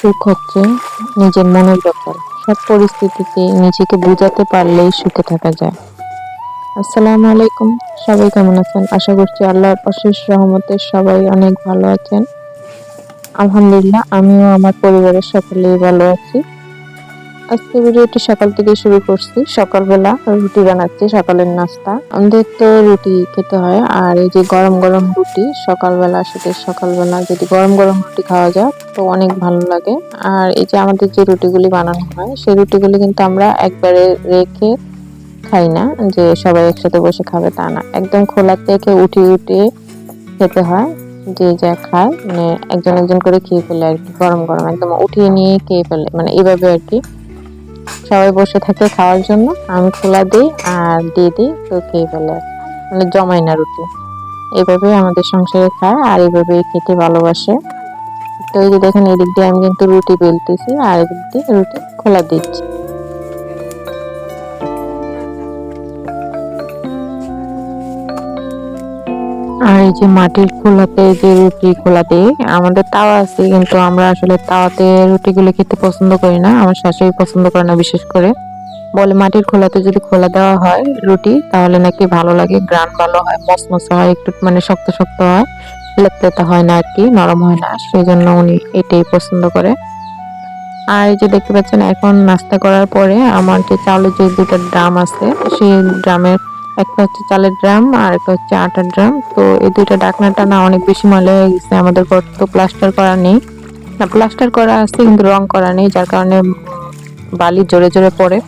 সুখ হচ্ছে নিজের মনের ব্যাপার, সব পরিস্থিতিতে নিজেকে বোঝাতে পারলেই সুখে থাকা যায়। আসসালামু আলাইকুম, সবাই কেমন আছেন? আশা করছি আল্লাহর অশেষ রহমতে সবাই অনেক ভালো আছেন। আলহামদুলিল্লাহ, আমিও আমার পরিবারের সকলেই ভালো আছি। আজকে ভিডিওটি সকাল থেকে শুরু করছি। সকালবেলা রুটি বানাচ্ছি, সকালের নাস্তা। আমাদের তো রুটি খেতে হয়, আর এই যে গরম গরম রুটি, সকালবেলা শীতের সকালবেলা যদি গরম গরম রুটি খাওয়া যায়, তো অনেক ভালো লাগে। আর এই যে আমাদের যে রুটিগুলি বানানো হয়, সেই রুটিগুলি কিন্তু আমরা একবারে রেখে খাই না, যে সবাই একসাথে বসে খাবে তা না। একদম খোলা থেকে উঠে উঠে খেতে হয়, যে যা খায় মানে একজন একজন করে খেয়ে ফেলে আর কি, গরম গরম। একদম উঠিয়ে নিয়ে খেয়ে ফেলে মানে এইভাবে আর কি সবাই বসে থাকে খাওয়ার জন্য। আমি খোলা দিই আর দিয়ে দিই, তো খেয়ে ফেলে মানে জমাই না রুটি। এভাবে আমাদের সংসারে খায় আর এইভাবেই খেতে ভালোবাসে। তো এই যে দেখেন, এদিক দিয়ে আমি কিন্তু রুটি বেলতেছি, আর এদিক দিয়ে রুটি খোলা দিচ্ছি। এই যে মাটির খোলাতে, যে রুটি খোলাতে, আমাদের তাওয়া আছে, কিন্তু আমরা আসলে তাওয়াতে রুটিগুলো খেতে পছন্দ করি না, আমার শাশুড়ি পছন্দ করে না বিশেষ করে। বলে মাটির খোলাতে যদি খোলা দেওয়া হয় রুটি, তাহলে নাকি ভালো লাগে, গ্রান ভালো হয় মসমসে হয়, একটু মানে শক্ত শক্ত হয়, লেপলেতা হয় না আর কি নরম হয় না সেই জন্য উনি এটাই পছন্দ করে। আর এই যে দেখতে পাচ্ছেন, এখন নাস্তা করার পরে আমার যে চাউলের যে দুটো ড্রাম আছে, সেই ড্রামের একটা হচ্ছে চালের ড্রাম আর একটা হচ্ছে আটার ড্রাম। তো এই দুইটা ডাকনাটা না অনেক বেশি ময়লা হয়ে গেছে, আমাদের ঘর তো প্লাস্টার করা নেই। না প্লাস্টার করা আছে কিন্তু রং করা নেই, যার কারণে বালি জোরে জোরে পড়ে।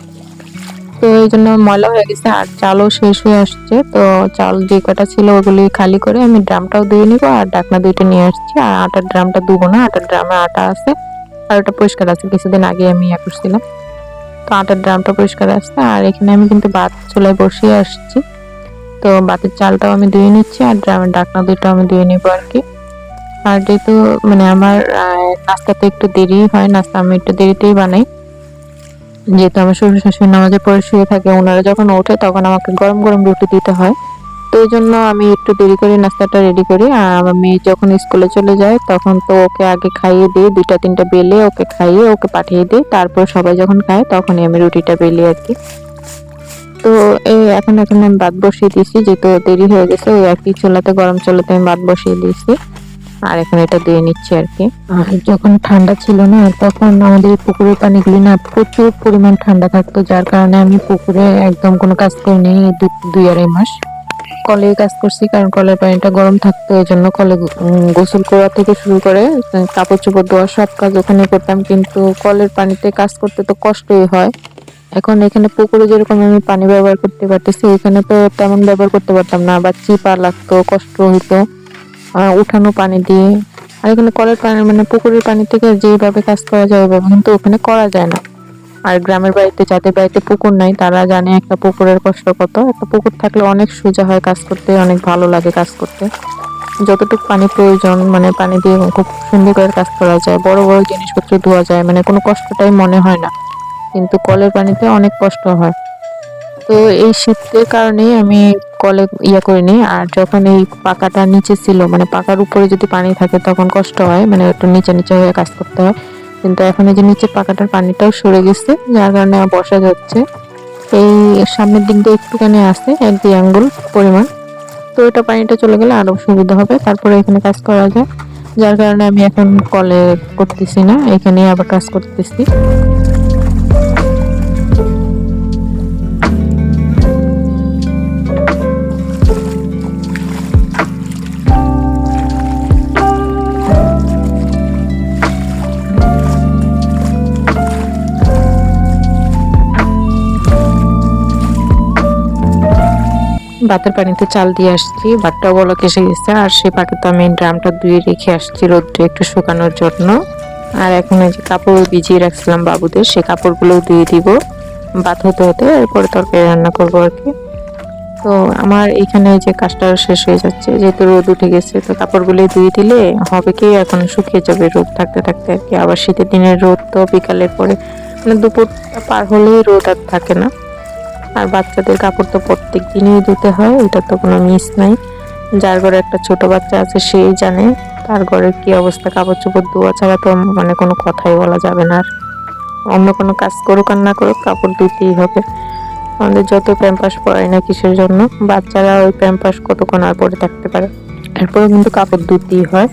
তো এই জন্য ময়লা হয়ে গেছে আর চালও শেষ হয়ে আসছে। তো চাল যে কটা ছিল ওগুলি খালি করে আমি ড্রামটাও ধুয়ে নিবো আর ডাকনা দুইটা নিয়ে আসছি। আর আটার ড্রামটা ধুবো না, আটার ড্রামে আটা আছে। আর ওটা পরিষ্কার আছে, কিছুদিন আগে আমি ইয়ে করছিলাম। তো আটার ড্রামটা পরিষ্কার আসছে আর এখানে আমি কিন্তু বাত চুলায় বসিয়ে আসছি। তো বাতের চালটাও আমি ধুয়ে নিচ্ছি, আর ড্রামের ডাকনা দুটো আমি ধুয়ে নিবো আর কি। আর যেহেতু মানে আমার নাস্তা নাস্তাতে একটু দেরি হয়, নাস্তা আমি একটু দেরিতেই বানাই। যেহেতু আমার শ্বশুর শাশুড়ি নামাজে পরে শুয়ে থাকে, ওনারা যখন ওঠে তখন আমাকে গরম গরম রুটি দিতে হয়। তো এই জন্য আমি একটু দেরি করে নাস্তাটা রেডি করি। আর আমার মেয়ে যখন স্কুলে চলে যায়, তখন তো ওকে আগে খাইয়ে দিই দুইটা, তিনটা বেলে ওকে খাইয়ে ওকে পাঠিয়ে দিই। তারপর সবাই যখন খায়, তখনই আমি রুটিটা বেলি আর কি। তো এই এখন এখন আমি ভাত বসিয়ে দিয়েছি, যেহেতু দেরি হয়ে গেছে, ওই আর কি চুলাতে, গরম চুলাতে আমি ভাত বসিয়ে দিয়েছি। আর এখন এটা দিয়ে নিচ্ছি আর কি। আর যখন ঠান্ডা ছিল না, তখন আমাদের পুকুরের পানিগুলি না প্রচুর পরিমাণ ঠান্ডা থাকতো, যার কারণে আমি পুকুরে একদম কোনো কাজ করিনি দুই, আড়াই মাস। কলে কাজ করছি, কারণ কলের পানিটা গরম থাকতো, এই জন্য কলে গোসল করা থেকে শুরু করে কাপড় চোপড় ধোয়া সব কাজ ওখানে করতাম, কিন্তু কলের পানিতে কাজ করতে তো কষ্টই হয়। এখন এখানে পুকুরে যেরকম আমি পানি ব্যবহার করতে পারতেছি, এখানে তো তেমন ব্যবহার করতে পারতাম না, বা চিপা লাগতো, কষ্ট হইতো উঠানো পানি দিয়ে। আর এখানে কলের পানি মানে পুকুরের পানি থেকে যেভাবে কাজ করা যায়, ওইভাবে কিন্তু ওখানে করা যায় না। আর গ্রামের বাড়িতে, যাদের বাড়িতে পুকুর নাই, তারা জানে একটা পুকুরের কষ্ট কত। একটা পুকুর থাকলে অনেক সোজা হয় কাজ করতে, অনেক ভালো লাগে কাজ করতে। যতটুকু পানি প্রয়োজন মানে পানি দিয়ে খুব সুন্দর করে কাজ করা যায়। বড় বড় জিনিসপত্র ধোয়া যায় মানে কোনো কষ্টটাই মনে হয় না। কিন্তু কলের পানিতে অনেক কষ্ট হয়। তো এই শীতের কারণেই আমি কলে ইয়ে করিনি। আর যখন এই পাকাটা নিচে ছিল মানে পাকার উপরে যদি পানি থাকে, তখন কষ্ট হয় মানে একটু নিচে নিচে হয়ে কাজ করতে হয়। কিন্তু এখন এই যে নিচে পাকাটার পানিটাও সরে গেছে, যার কারণে বসা যাচ্ছে। এই সামনের দিক দিয়ে একটুখানি আছে, এক দুই আঙ্গুল পরিমাণ। তো এটা পানিটা চলে গেলে আরও সুবিধা হবে। তারপরে এখানে কাজ করা যায়। যার কারণে আমি এখন কলে করতেছি না এখানে আবার কাজ করতেছি। ভাতের পানিতে চাল দিয়ে আসছি। ভাতটাও বলক এসে গেছে, আর সে পাকে তো আমি ড্রামটা ধুয়ে রেখে আসছি রোদ্রে একটু শুকানোর জন্য। আর এখন এই যে কাপড় ভিজিয়ে রাখছিলাম বাবুদের, সে কাপড়গুলোও ধুয়ে দিব। ভাত হতে হতে এরপরে তরকারি রান্না করব আর কি। তো আমার এখানে যে কাজটা শেষ হয়ে যাচ্ছে, যেহেতু রোদ উঠে গেছে, তো কাপড়গুলো ধুয়ে দিলে হবে কি, এখন শুকিয়ে যাবে রোদ থাকতে থাকতে আর কি। আবার শীতের দিনের রোদ তো বিকালের পরে মানে দুপুরটা পার হলেই রোদ আর থাকে না। আর বাচ্চাদের কাপড় তো প্রত্যেক দিনই ধুতে হয়, এটা তো কোনো মিস নাই। যার ঘরে একটা ছোট বাচ্চা আছে, সেই জানে তার ঘরের কি অবস্থা কাপড় চোপড় ধোয়া ছাড়া তো মানে কোনো কথাই বলা যাবে না আর। অন্য কোনো কাজ করুক আর না করুক, কাপড় ধুতেই হবে। আমাদের যত প্যাম্পাস পরাই না কিসের জন্য, বাচ্চারা ওই প্যাম্পাস কতক্ষণ আর পরে থাকতে পারে? এরপরে কিন্তু কাপড় ধুতেই হয়।